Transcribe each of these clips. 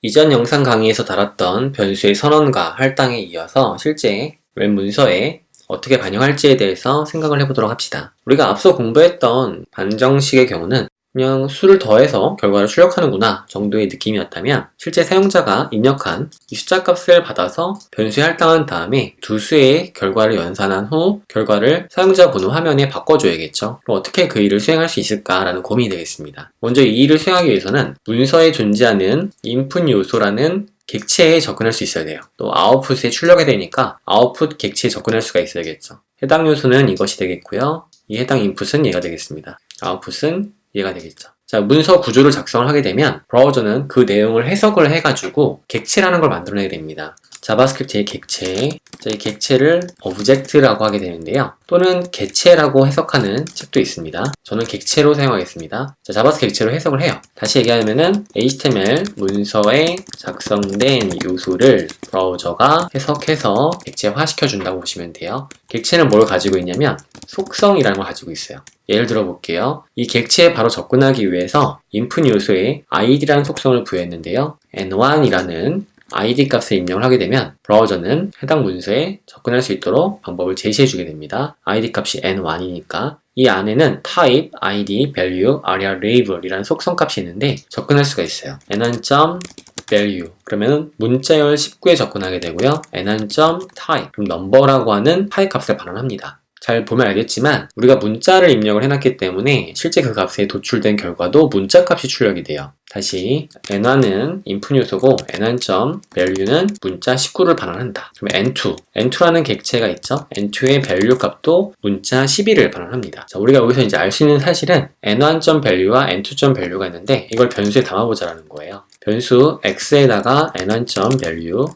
이전 영상 강의에서 다뤘던 변수의 선언과 할당에 이어서 실제 웹 문서에 어떻게 반영할지에 대해서 생각을 해보도록 합시다. 우리가 앞서 공부했던 반정식의 경우는 그냥 수를 더해서 결과를 출력하는구나 정도의 느낌이었다면 실제 사용자가 입력한 이 숫자 값을 받아서 변수에 할당한 다음에 두 수의 결과를 연산한 후 결과를 사용자 번호 화면에 바꿔줘야겠죠. 그럼 어떻게 그 일을 수행할 수 있을까라는 고민이 되겠습니다. 먼저 이 일을 수행하기 위해서는 문서에 존재하는 인풋 요소라는 객체에 접근할 수 있어야 돼요. 또 아웃풋에 출력이 되니까 아웃풋 객체에 접근할 수가 있어야겠죠. 해당 요소는 이것이 되겠고요. 이 해당 인풋은 얘가 되겠습니다. 아웃풋은 얘가 되겠죠. 자, 문서 구조를 작성을 하게 되면 브라우저는 그 내용을 해석을 해가지고 객체라는 걸 만들어내게 됩니다. 자바스크립트의 객체, 자, 이 객체를 오브젝트라고 하게 되는데요. 또는 객체라고 해석하는 책도 있습니다. 저는 객체로 사용하겠습니다. 자, 자바스크립트 객체로 해석을 해요. 다시 얘기하면은 HTML 문서에 작성된 요소를 브라우저가 해석해서 객체화 시켜 준다고 보시면 돼요. 객체는 뭘 가지고 있냐면 속성이라는 걸 가지고 있어요. 예를 들어 볼게요. 이 객체에 바로 접근하기 위해서 input 요소에 id라는 속성을 부여했는데요. n1이라는 id 값을 입력을 하게 되면 브라우저는 해당 문서에 접근할 수 있도록 방법을 제시해 주게 됩니다. id 값이 n1이니까 이 안에는 type, id, value, aria, label 이라는 속성 값이 있는데 접근할 수가 있어요. n1. value 그러면 문자열 19에 접근하게 되고요. n1.type 그럼 number라고 하는 파이 값을 반환합니다. 잘 보면 알겠지만 우리가 문자를 입력을 해놨기 때문에 실제 그 값에 도출된 결과도 문자 값이 출력이 돼요. 다시 n1은 input 요소고 n1.value는 문자 19를 반환한다. 그럼 n2, n2라는 객체가 있죠. n2의 value 값도 문자 12를 반환합니다. 자, 우리가 여기서 이제 알 수 있는 사실은 n1.value와 n2.value가 있는데 이걸 변수에 담아보자라는 거예요. 변수 x에다가 n1.value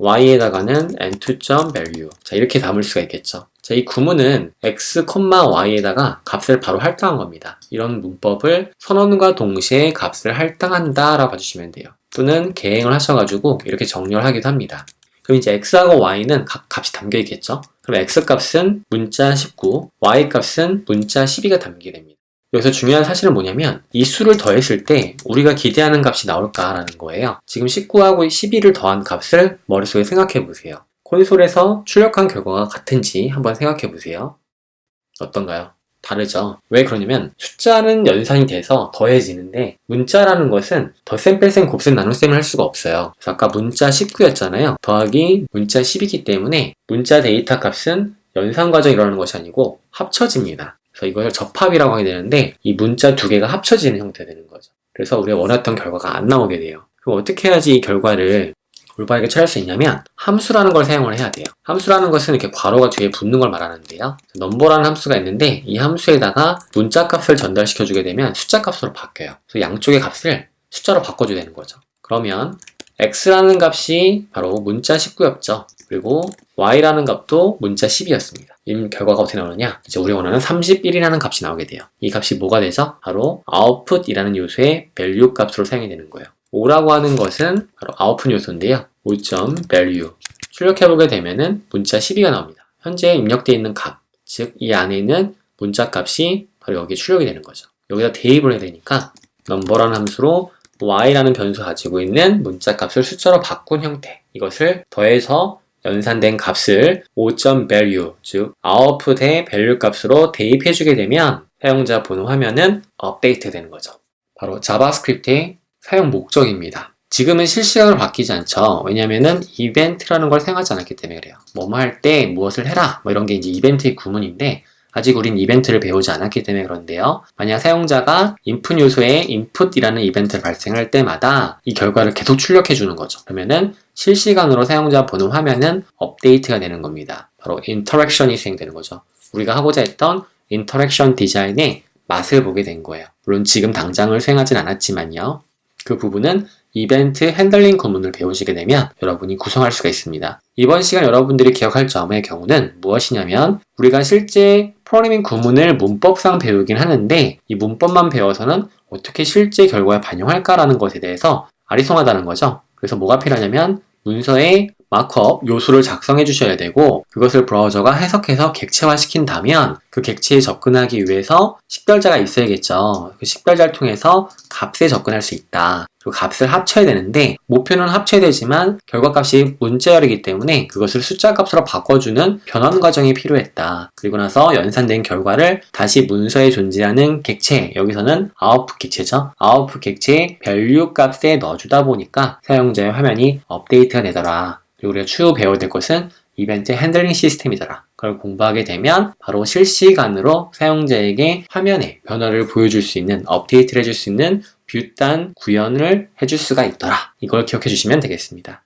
y에다가는 n2.value 자 이렇게 담을 수가 있겠죠. 자, 이 구문은 x, y에다가 값을 바로 할당한 겁니다. 이런 문법을 선언과 동시에 값을 할당한다 라고 봐주시면 돼요. 또는 개행을 하셔가지고 이렇게 정렬 하기도 합니다. 그럼 이제 x하고 y는 각 값이 담겨 있겠죠? 그럼 x 값은 문자 19, y 값은 문자 12가 담기게 됩니다. 여기서 중요한 사실은 뭐냐면 이 수를 더했을 때 우리가 기대하는 값이 나올까라는 거예요. 지금 19하고 12를 더한 값을 머릿속에 생각해 보세요. 콘솔에서 출력한 결과가 같은지 한번 생각해 보세요. 어떤가요? 다르죠. 왜 그러냐면 숫자는 연산이 돼서 더해지는데 문자라는 것은 덧셈 뺄셈 곱셈 나눗셈을 할 수가 없어요. 그래서 아까 문자 19였잖아요. 더하기 문자 10이기 때문에 문자 데이터 값은 연산 과정이 일어나는 것이 아니고 합쳐집니다. 그래서 이걸 접합이라고 하게 되는데 이 문자 두 개가 합쳐지는 형태 되는 거죠. 그래서 우리가 원했던 결과가 안 나오게 돼요. 그럼 어떻게 해야지 이 결과를 올바르게 찾을 수 있냐면 함수라는 걸 사용을 해야 돼요. 함수라는 것은 이렇게 괄호가 뒤에 붙는 걸 말하는데요. 넘버라는 함수가 있는데 이 함수에다가 문자 값을 전달시켜 주게 되면 숫자 값으로 바뀌어요. 그래서 양쪽의 값을 숫자로 바꿔줘야 되는 거죠. 그러면 x라는 값이 바로 문자 19였죠. 그리고 y라는 값도 문자 10이었습니다. 이 결과가 어떻게 나오느냐? 이제 우리 원하는 31이라는 값이 나오게 돼요. 이 값이 뭐가 되죠? 바로 output이라는 요소의 value 값으로 사용이 되는 거예요. 5라고 하는 것은 바로 output 요소인데요. 5.value 출력해보게 되면은 문자 12가 나옵니다. 현재 입력되어 있는 값, 즉 이 안에 있는 문자 값이 바로 여기에 출력이 되는 거죠. 여기다 대입을 해야 되니까 number라는 함수로 y라는 변수 가지고 있는 문자 값을 숫자로 바꾼 형태 이것을 더해서 연산된 값을 5.value 즉 output의 value 값으로 대입해 주게 되면 사용자 번호 화면은 업데이트 되는 거죠. 바로 자바스크립트의 사용 목적입니다. 지금은 실시간으로 바뀌지 않죠. 왜냐면은 이벤트라는 걸 사용하지 않았기 때문에 그래요. 뭐뭐 할 때 무엇을 해라 뭐 이런 게 이제 이벤트의 구문인데 아직 우린 이벤트를 배우지 않았기 때문에 그런데요. 만약 사용자가 input 요소에 input이라는 이벤트를 발생할 때마다 이 결과를 계속 출력해 주는 거죠. 그러면은 실시간으로 사용자 보는 화면은 업데이트가 되는 겁니다. 바로 인터랙션이 수행되는 거죠. 우리가 하고자 했던 인터랙션 디자인의 맛을 보게 된 거예요. 물론 지금 당장을 수행하진 않았지만요. 그 부분은 이벤트 핸들링 구문을 배우시게 되면 여러분이 구성할 수가 있습니다. 이번 시간 여러분들이 기억할 점의 경우는 무엇이냐면 우리가 실제 프로그래밍 구문을 문법상 배우긴 하는데 이 문법만 배워서는 어떻게 실제 결과에 반영할까라는 것에 대해서 아리송하다는 거죠. 그래서 뭐가 필요하냐면 문서에 마크업 요소를 작성해 주셔야 되고 그것을 브라우저가 해석해서 객체화시킨다면 그 객체에 접근하기 위해서 식별자가 있어야겠죠. 그 식별자를 통해서 값에 접근할 수 있다. 그리고 값을 합쳐야 되는데 목표는 합쳐야 되지만 결과값이 문자열이기 때문에 그것을 숫자 값으로 바꿔주는 변환 과정이 필요했다. 그리고 나서 연산된 결과를 다시 문서에 존재하는 객체 여기서는 아웃풋 객체죠. 아웃풋 객체의 밸류 값에 넣어주다 보니까 사용자의 화면이 업데이트가 되더라. 그리고 우리가 추후 배워야 될 것은 이벤트 핸들링 시스템이더라. 그걸 공부하게 되면 바로 실시간으로 사용자에게 화면에 변화를 보여줄 수 있는 업데이트를 해줄 수 있는 뷰단 구현을 해줄 수가 있더라. 이걸 기억해 주시면 되겠습니다.